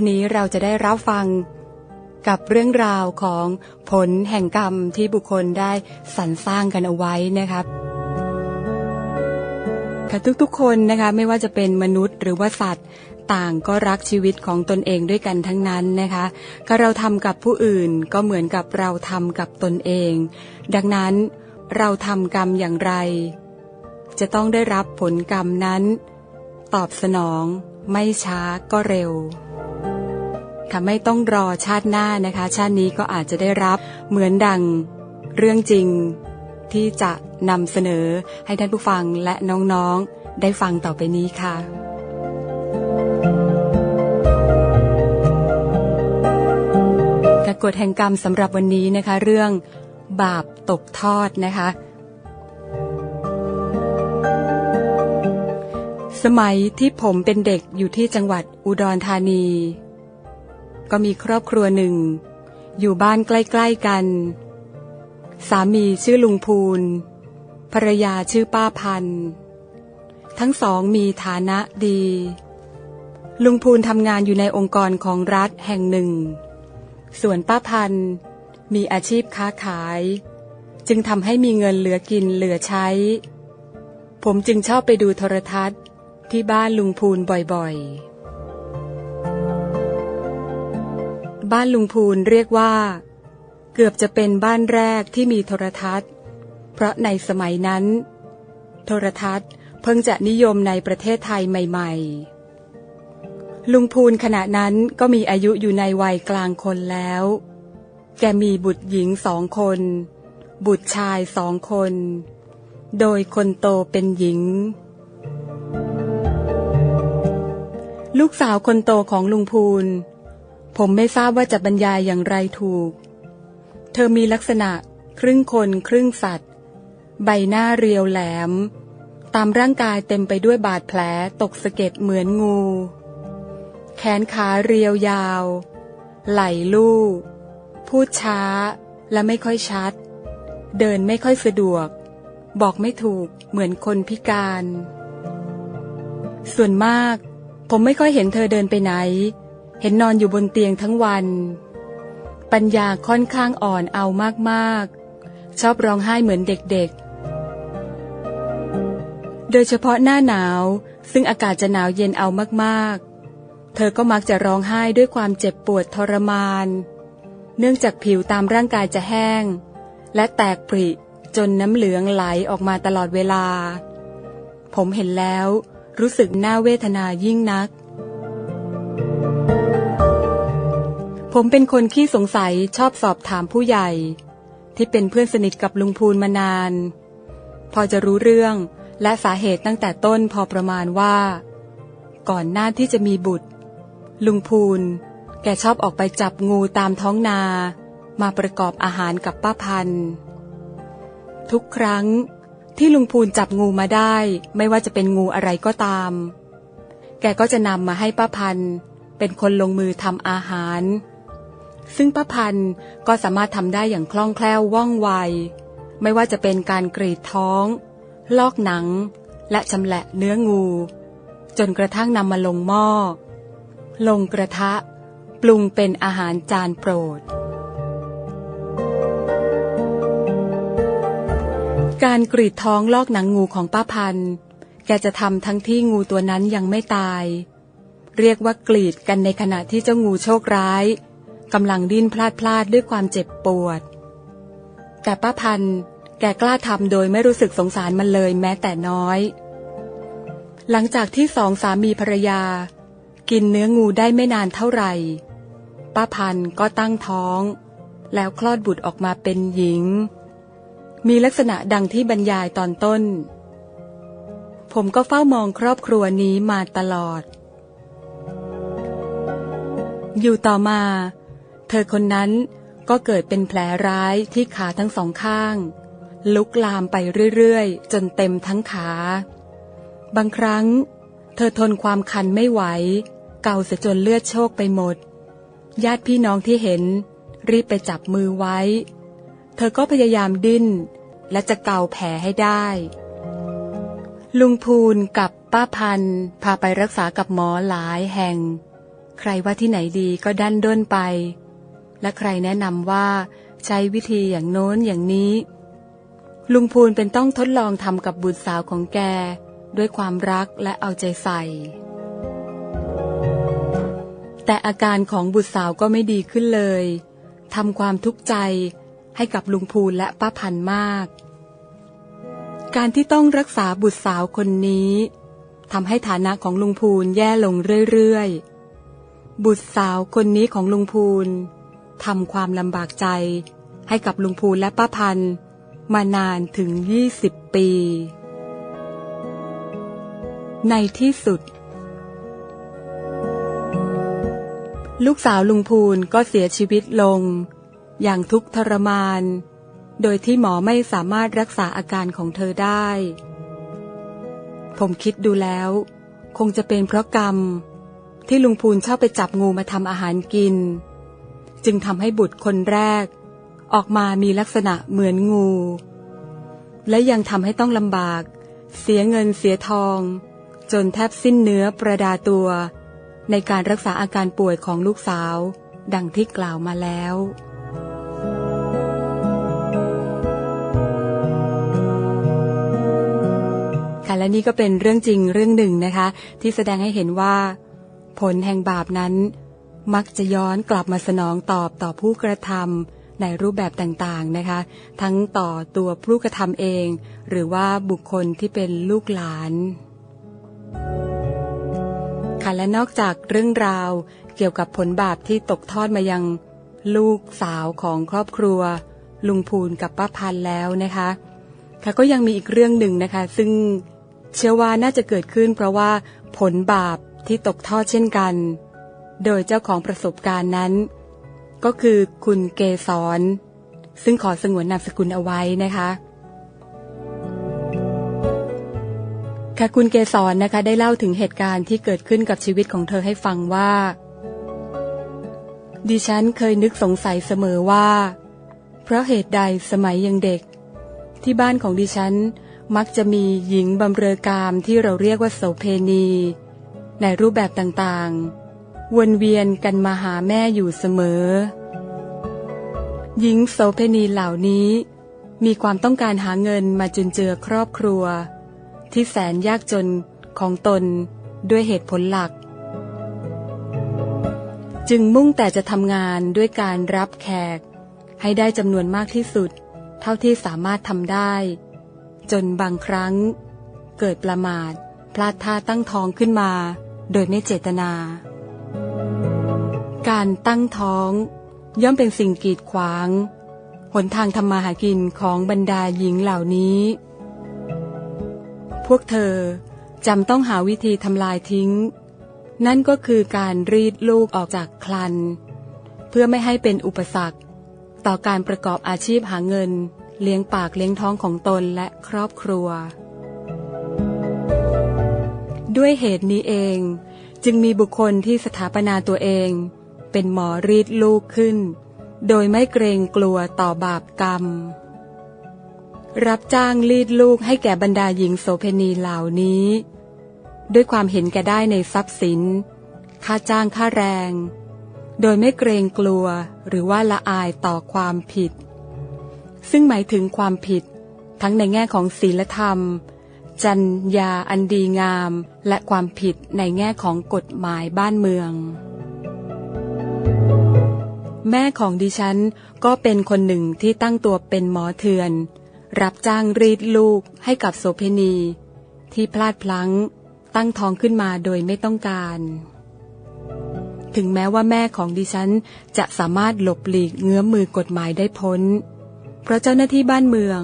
วันนี้เราจะได้รับฟังกับเรื่องราวของผลแห่งกรรมที่บุคคลได้สรรสร้างกันเอาไว้นะครับค่ะทุกๆคนนะคะไม่ว่าจะเป็นมนุษย์หรือว่าสัตว์ ต่างก็รักชีวิตของตนเองด้วยกันทั้งนั้นนะคะถ้าเราทำกับผู้อื่นก็เหมือนกับเราทำกับตนเอง ดังนั้นเราทำกรรมอย่างไร จะต้องได้รับผลกรรมนั้น ตอบสนองไม่ช้าก็เร็ว ค่ะไม่ต้องรอชาติหน้านะคะ ชาตินี้ก็อาจจะได้รับเหมือนดังเรื่องจริงที่จะนำเสนอให้ท่านผู้ฟังและน้องๆได้ฟังต่อไปนี้ค่ะกฎแห่งกรรมสำหรับวันนี้นะคะ เรื่องบาปตกทอดนะคะ สมัยที่ผมเป็นเด็กอยู่ที่จังหวัดอุดรธานี ก็มีครอบครัวหนึ่ง อยู่บ้านใกล้ ๆกัน สามีชื่อลุงพูนภรรยาชื่อป้าพันธ์ทั้งสองมีฐานะดี ลุงพูนทำงานอยู่ในองค์กรของรัฐแห่งหนึ่ง ส่วนป้าพันธ์มีอาชีพค้าขาย จึงทำให้มีเงินเหลือกินเหลือใช้ ผมจึงชอบไปดูโทรทัศน์ที่บ้านลุงพูนบ่อยๆ บ้านลุงพูนเรียกว่า เกือบจะเป็นบ้านแรกที่มีโทรทัศน์ เพราะในสมัยนั้น โทรทัศน์เพิ่งจะนิยมในประเทศไทยใหม่ ๆ ลุงพูนขณะนั้นก็มีอายุอยู่ในวัยกลางคนแล้ว แกมีบุตรหญิงสองคน บุตรชายสองคน โดยคนโตเป็นหญิงลูกสาวคนโตของลุงพูน ผมไม่ทราบว่าจะบรรยายอย่างไรถูก เธอมีลักษณะ ครึ่งคนครึ่งสัตว์ ใบหน้าเรียวแหลม ตามร่างกายเต็มไปด้วยบาดแผลตกสะเก็ดเหมือนงู แขนขาเรียวยาว ไหลลู่พูดช้าและไม่ค่อยชัด เดินไม่ค่อยสะดวก บอกไม่ถูกเหมือนคนพิการ ส่วนมาก ผมไม่ค่อยเห็นเธอเดินไปไหน เห็นนอนอยู่บนเตียงทั้งวัน ปัญญาค่อนข้างอ่อนเอามากๆ ชอบร้องไห้เหมือนเด็กๆ โดยเฉพาะหน้าหนาว ซึ่งอากาศจะหนาวเย็นเอามากๆ เธอก็มักจะร้องไห้ด้วยความเจ็บปวดทรมาน เนื่องจากผิวตามร่างกายจะแห้ง และแตกปริจนน้ำเหลืองไหลออกมาตลอดเวลา ผมเห็นแล้วรู้สึกน่าเวทนายิ่งนัก ผมเป็นคนขี้สงสัยชอบสอบถามผู้ใหญ่ ที่เป็นเพื่อนสนิทกับลุงพูนมานาน พอจะรู้เรื่องและสาเหตุตั้งแต่ต้นพอประมาณว่า ก่อนหน้าที่จะมีบุตร ลุงพูน แกชอบออกไปจับงูตามท้องนา มาประกอบอาหารกับป้าพัน ทุกครั้งที่ลุงพูนจับงูมาได้ ไม่ว่าจะเป็นงูอะไรก็ตาม แกก็จะนำมาให้ป้าพัน เป็นคนลงมือทำอาหาร ซึ่งป้าพันก็สามารถทำได้อย่างคล่องแคล่วว่องไว ไม่ว่าจะเป็นการกรีดท้อง ลอกหนัง และชำแหละเนื้องู จนกระทั่งนำมาลงหม้อ ลงกระทะ ปรุงเป็นอาหารจานโปรด การกรีดท้องลอกหนังงูของป้าพันธ์แกจะทำทั้งที่งูตัวนั้นยังไม่ตาย เรียกว่ากรีดกันในขณะที่เจ้างูโชคร้าย กำลังดิ้นพลาดพลาดด้วยความเจ็บปวด แต่ป้าพันธ์แกกล้าทำโดยไม่รู้สึกสงสารมันเลยแม้แต่น้อย หลังจากที่สองสามีภรรยา กินเนื้องูได้ไม่นานเท่าไหร่ ป้าพันธ์ก็ตั้งท้อง แล้วคลอดบุตรออกมาเป็นหญิง มีลักษณะดังที่บรรยายตอนต้น ผมก็เฝ้ามองครอบครัวนี้มาตลอดอยู่ต่อมา เธอคนนั้นก็เกิดเป็นแผลร้ายที่ขาทั้งสองข้าง ลุกลามไปเรื่อยๆ จนเต็มทั้งขา บางครั้ง เธอทนความคันไม่ไหว เกาเสียจนเลือดโชกไปหมด ญาติพี่น้องที่เห็น รีบไปจับมือไว้ เธอก็พยายามดิ้น และจะเกาแผลให้ได้ ลุงพูนกับป้าพันพาไปรักษากับหมอหลายแห่ง ใครว่าที่ไหนดีก็ดันด้นไป และใครแนะนำว่า ใช้วิธีอย่างโน้นอย่างนี้ ลุงพูนเป็นต้องทดลองทำกับบุตรสาวของแก ด้วยความรักและเอาใจใส่ แต่อาการของบุตรสาวก็ไม่ดีขึ้นเลยทำความทุกข์ใจให้กับลุงพูนและป้าพันมาก การที่ต้องรักษาบุตรสาวคนนี้ทำให้ฐานะของลุงพูนแย่ลงเรื่อยๆ บุตรสาวคนนี้ของลุงพูน ทำความลำบากใจ ให้กับลุงพูและป้าพันมานานถึง 20 ปี ในที่สุด ลูกสาวลุงพูนก็เสียชีวิตลง อย่างทุกข์ทรมาน โดยที่หมอไม่สามารถรักษาอาการของเธอได้ ผมคิดดูแล้ว คงจะเป็นเพราะกรรม ที่ลุงพูนชอบไปจับงูมาทำอาหารกิน จึงทำให้บุตรคนแรก ออกมามีลักษณะเหมือนงู และยังทำให้ต้องลำบาก เสียเงินเสียทอง จนแทบสิ้นเนื้อประดาตัว ในการรักษาอาการป่วยของลูกสาว ดังที่กล่าวมาแล้วค่ะและนี่ก็เป็นเรื่องจริงเรื่องหนึ่งนะคะ ที่แสดงให้เห็นว่า ผลแห่งบาปนั้น มักจะย้อนกลับมาสนองตอบต่อผู้กระทำในรูปแบบต่างๆนะคะ ทั้งต่อตัวผู้กระทำเอง หรือว่าบุคคลที่เป็นลูกหลานค่ะและนอกจากเรื่องราวเกี่ยวกับผลบาปที่ตกทอดมายังลูกสาวของครอบครัว ลุงพูนกับป้าพันแล้วนะคะค่ะก็ยังมีอีกเรื่องหนึ่งนะคะ ซึ่งเชื่อว่าน่าจะเกิดขึ้นเพราะว่าผลบาปที่ตกทอดเช่นกัน โดยเจ้าของประสบการณ์นั้น ก็คือคุณเกษรซึ่งขอสงวนนามสกุลเอาไว้นะคะค่ะคุณเกษรนะคะได้เล่าถึงเหตุการณ์ที่เกิดขึ้นกับชีวิตของเธอให้ฟังว่า ดิฉันเคยนึกสงสัยเสมอว่า เพราะเหตุใดสมัยยังเด็ก ที่บ้านของดิฉันมักจะมีหญิงบำเรอกามที่เราเรียกว่าโสเพณี ในรูปแบบต่างๆ วนเวียนกันมาหาแม่อยู่เสมอ หญิงโสเพณีเหล่านี้ มีความต้องการหาเงินมาจุนเจือครอบครัว ที่แสนยากจนของตนด้วยเหตุผลหลัก จึงมุ่งแต่จะทำงานด้วยการรับแขก ให้ได้จำนวนมากที่สุด เท่าที่สามารถทำได้ จนบางครั้ง เกิดประมาท พลาดท่าตั้งท้องขึ้นมา โดยไม่เจตนา การตั้งท้อง ย่อมเป็นสิ่งกีดขวาง หนทางทำมาหากินของบรรดาหญิงเหล่านี้ พวกเธอจำต้องหาวิธีทำลายทิ้ง นั่นก็คือการรีดลูกออกจากคลัน เพื่อไม่ให้เป็นอุปสรรค ต่อการประกอบอาชีพหาเงิน เลี้ยงปากเลี้ยงท้องของตนและครอบครัว ด้วยเหตุนี้เอง จึงมีบุคคลที่สถาปนาตัวเอง เป็นหมอรีดลูกขึ้น โดยไม่เกรงกลัวต่อบาปกรรม รับจ้างรีดลูกให้แก่บรรดาหญิงโสเพณีเหล่านี้ ด้วยความเห็นแก่ได้ในทรัพย์สิน ค่าจ้างค่าแรง โดยไม่เกรงกลัวหรือว่าละอายต่อความผิด ซึ่งหมายถึงความผิด ทั้งในแง่ของศีลธรรมจัญญาอันดีงามและความผิดในแง่ของกฎหมายบ้านเมือง แม่ของดิฉันก็เป็นคนหนึ่งที่ตั้งตัวเป็นหมอเถื่อน รับจ้างรีดลูกให้กับโสเพณี ที่พลาดพลั้งตั้งท้องขึ้นมาโดยไม่ต้องการ ถึงแม้ว่าแม่ของดิฉันจะสามารถหลบหลีกเงื้อมมือกฎหมายได้พ้น เพราะเจ้าหน้าที่บ้านเมือง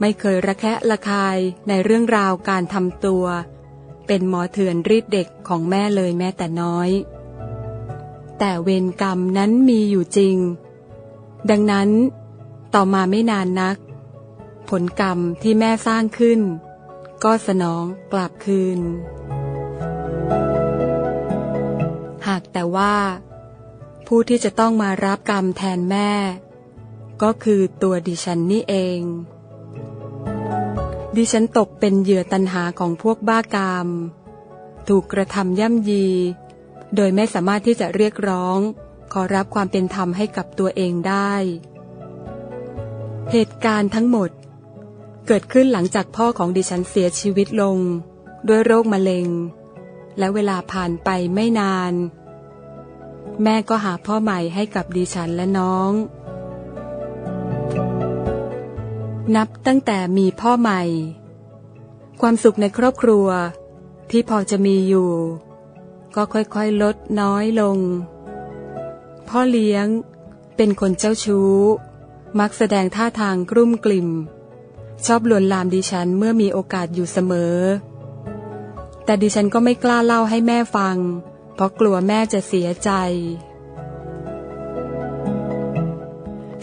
ไม่เคยระแคะระคายในเรื่องราวการทำตัว เป็นหมอเถื่อนรีดเด็กของแม่เลยแม้แต่น้อย แต่เวรกรรมนั้นมีอยู่จริง ดังนั้น ต่อมาไม่นานนัก ผลกรรมที่แม่สร้างขึ้น ก็สนองกลับคืน หากแต่ว่า ผู้ที่จะต้องมารับกรรมแทนแม่ ก็คือตัวดิฉันนี่เอง ดิฉันตกเป็นเหยื่อตันหาของพวกบ้ากามถูกกระทำย่ำยี โดยไม่สามารถที่จะเรียกร้อง ขอรับความเป็นธรรมให้กับตัวเองได้ เหตุการณ์ทั้งหมด เกิดขึ้นหลังจากพ่อของดิฉันเสียชีวิตลง ด้วยโรคมะเร็ง และเวลาผ่านไปไม่นาน แม่ก็หาพ่อใหม่ให้กับดิฉันและน้อง นับตั้งแต่มีพ่อใหม่ ความสุขในครอบครัวที่พอจะมีอยู่ ก็ค่อยๆลดน้อยลง พ่อเลี้ยงเป็นคนเจ้าชู้ มักแสดงท่าทางกรุ่มกลิ่ม ชอบลวนลามดิฉันเมื่อมีโอกาสอยู่เสมอ แต่ดิฉันก็ไม่กล้าเล่าให้แม่ฟัง เพราะกลัวแม่จะเสียใจ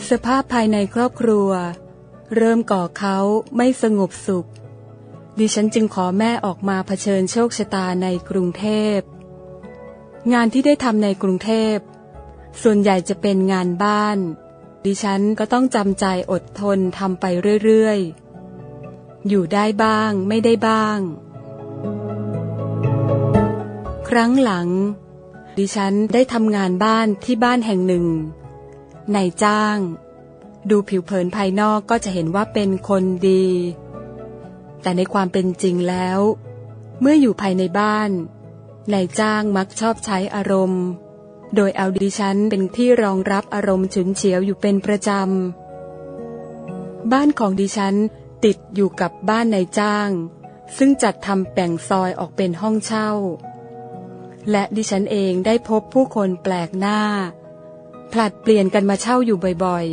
สภาพภายในครอบครัว เริ่มก่อเขาไม่สงบสุขดิฉันจึงขอแม่ออกมาเผชิญโชคชะตาในกรุงเทพ งานที่ได้ทำในกรุงเทพ ส่วนใหญ่จะเป็นงานบ้าน ดิฉันก็ต้องจำใจอดทนทำไปเรื่อยๆ อยู่ได้บ้างไม่ได้บ้าง ครั้งหลัง ดิฉันได้ทำงานบ้านที่บ้านแห่งหนึ่งนายจ้าง ดูผิวเผินภายนอกก็จะเห็นว่าเป็นคนดี แต่ในความเป็นจริงแล้ว เมื่ออยู่ภายในบ้าน นายจ้างมักชอบใช้อารมณ์ โดยเอาดิฉันเป็นที่รองรับอารมณ์ฉุนเฉียวอยู่เป็นประจำ บ้านของดิฉันติดอยู่กับบ้านนายจ้าง ซึ่งจัดทำแบ่งซอยออกเป็นห้องเช่า และดิฉันเองได้พบผู้คนแปลกหน้า ผลัดเปลี่ยนกันมาเช่าอยู่บ่อย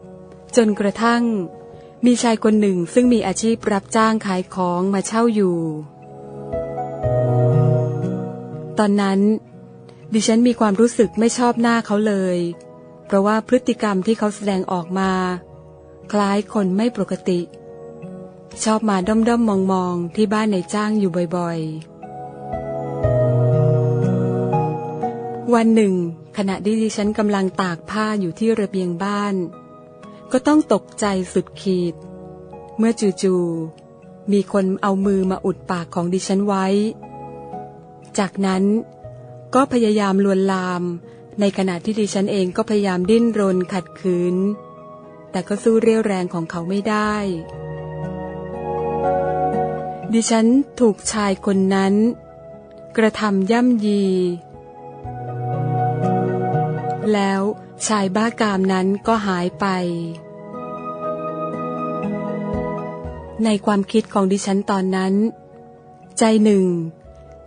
ๆ จนกระทั่ง มีชายคนหนึ่งซึ่งมีอาชีพรับจ้างขายของมาเช่าอยู่ ตอนนั้น ดิฉันมีความรู้สึกไม่ชอบหน้าเขาเลย เพราะว่าพฤติกรรมที่เขาแสดงออกมา คล้ายคนไม่ปกติ ชอบมาด้อมด้อมมองมองที่บ้านในจ้างอยู่บ่อยๆ วันหนึ่ง ขณะที่ดิฉันกำลังตากผ้าอยู่ที่ระเบียงบ้าน ก็ต้องตกใจสุดขีด เมื่อจู่ๆมีคนเอามือมาอุดปากของดิฉันไว้ จากนั้นก็พยายามลวนลาม ในขณะที่ดิฉันเองก็พยายามดิ้นรนขัดขืน แต่ก็สู้เรี่ยวแรงของเขาไม่ได้ ดิฉันถูกชายคนนั้น กระทำย่ำยี แล้วชายบ้ากามนั้นก็หายไป ในความคิดของดิฉันตอนนั้น ใจหนึ่ง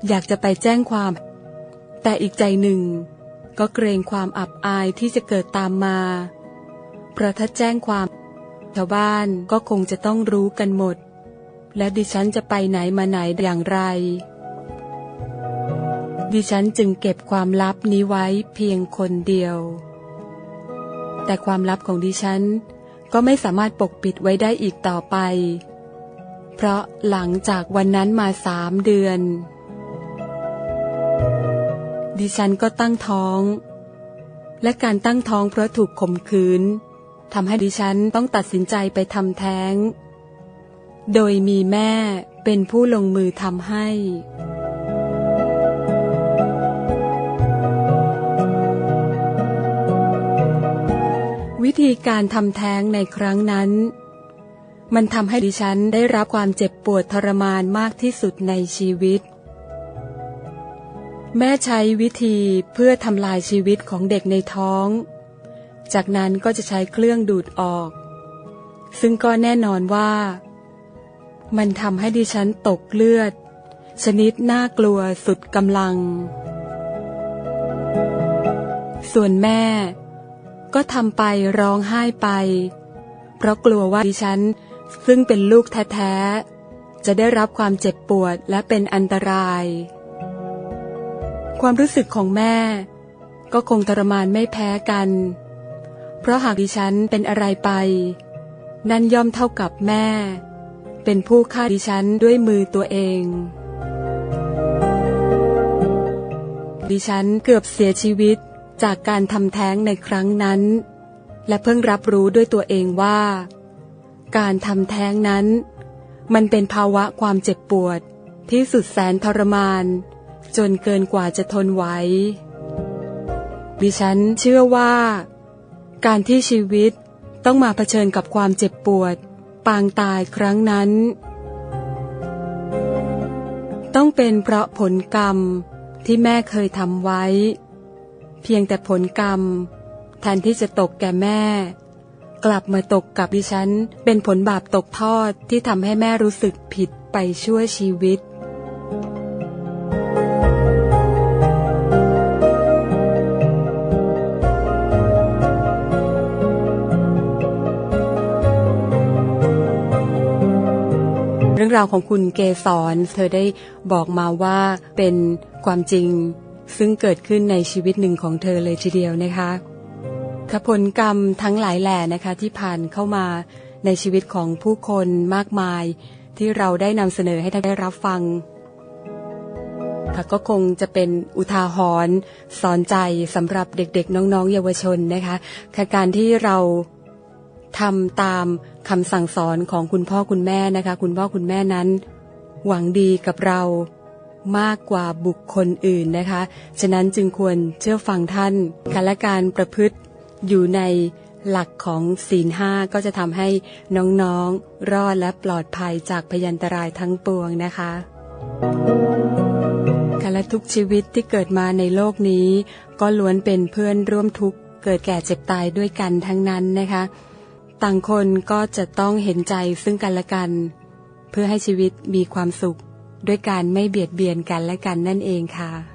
อยากจะไปแจ้งความ แต่อีกใจหนึ่ง ก็เกรงความอับอายที่จะเกิดตามมาเพราะถ้าแจ้งความชาวบ้านก็คงจะต้องรู้กันหมด และดิฉันจะไปไหนมาไหนอย่างไร ดิฉันจึงเก็บความลับนี้ไว้เพียงคนเดียว แต่ความลับของดิฉันก็ไม่สามารถปกปิดไว้ได้อีกต่อไป เพราะหลังจากวันนั้นมาสามเดือน ดิฉันก็ตั้งท้อง และการตั้งท้องเพราะถูกข่มขืนทำให้ดิฉันต้องตัดสินใจไปทำแท้ง โดยมีแม่เป็นผู้ลงมือทำให้ วิธีการทำแท้งในครั้งนั้น มันทำให้ดิฉันได้รับความเจ็บปวดทรมานมากที่สุดในชีวิต แม่ใช้วิธีเพื่อทำลายชีวิตของเด็กในท้อง จากนั้นก็จะใช้เครื่องดูดออก ซึ่งก็แน่นอนว่า มันทำให้ดิฉันตกเลือด ชนิดน่ากลัวสุดกำลัง ส่วนแม่ ก็ทำไปร้องไห้ไป เพราะกลัวว่าดิฉันซึ่งเป็นลูกแท้ๆ จะได้รับความเจ็บปวดและเป็นอันตราย ความรู้สึกของแม่ ก็คงทรมานไม่แพ้กัน เพราะหากดิฉันเป็นอะไรไป นั่นย่อมเท่ากับแม่ เป็นผู้ฆ่าดิฉันด้วยมือตัวเอง ดิฉันเกือบเสียชีวิตจากการทำแท้งในครั้งนั้น และเพิ่งรับรู้ด้วยตัวเองว่า การทำแท้งนั้น มันเป็นภาวะความเจ็บปวดที่สุดแสนทรมาน จนเกินกว่าจะทนไหวดิฉันเชื่อว่า การที่ชีวิตต้องมาเผชิญกับความเจ็บปวด ปางตายครั้งนั้น ต้องเป็นเพราะผลกรรมที่แม่เคยทำไว้ เพียงแต่ผลกรรม แทนที่จะตกแก่แม่ กลับมาตกกับดิฉัน เป็นผลบาปตกทอดที่ทำให้แม่รู้สึกผิดไปชั่วชีวิต เรื่องราวของคุณเกสรเธอได้บอกมาว่าเป็นความจริง ซึ่งเกิดขึ้นในชีวิตหนึ่งของเธอเลยทีเดียวนะคะขผลกรรมทั้งหลายแหล่นะคะที่ผ่านเข้ามาในชีวิตของผู้คนมากมาย ที่เราได้นำเสนอให้ท่านได้รับฟังค่ะก็คงจะเป็นอุทาหรณ์สอนใจสำหรับเด็กๆ น้องๆ เยาวชนนะคะคะการที่เราทำตาม คำสั่งสอนของคุณพ่อคุณแม่นะคะ คุณพ่อคุณแม่นั้น หวังดีกับเรามากกว่าบุคคลอื่นนะคะ ฉะนั้นจึงควรเชื่อฟังท่านค่ะและการประพฤติอยู่ในหลักของศีลห้าก็จะทำให้น้องๆ รอดและปลอดภัยจากพยันตรายทั้งปวงนะคะค่ะและทุกชีวิตที่เกิดมาในโลกนี้ ก็ล้วนเป็นเพื่อนร่วมทุกข์เกิดแก่เจ็บตายด้วยกันทั้งนั้นนะคะ ต่างคนก็จะต้องเห็นใจซึ่งกันและกัน เพื่อให้ชีวิตมีความสุข ด้วยการไม่เบียดเบียนกันและกันนั่นเองค่ะ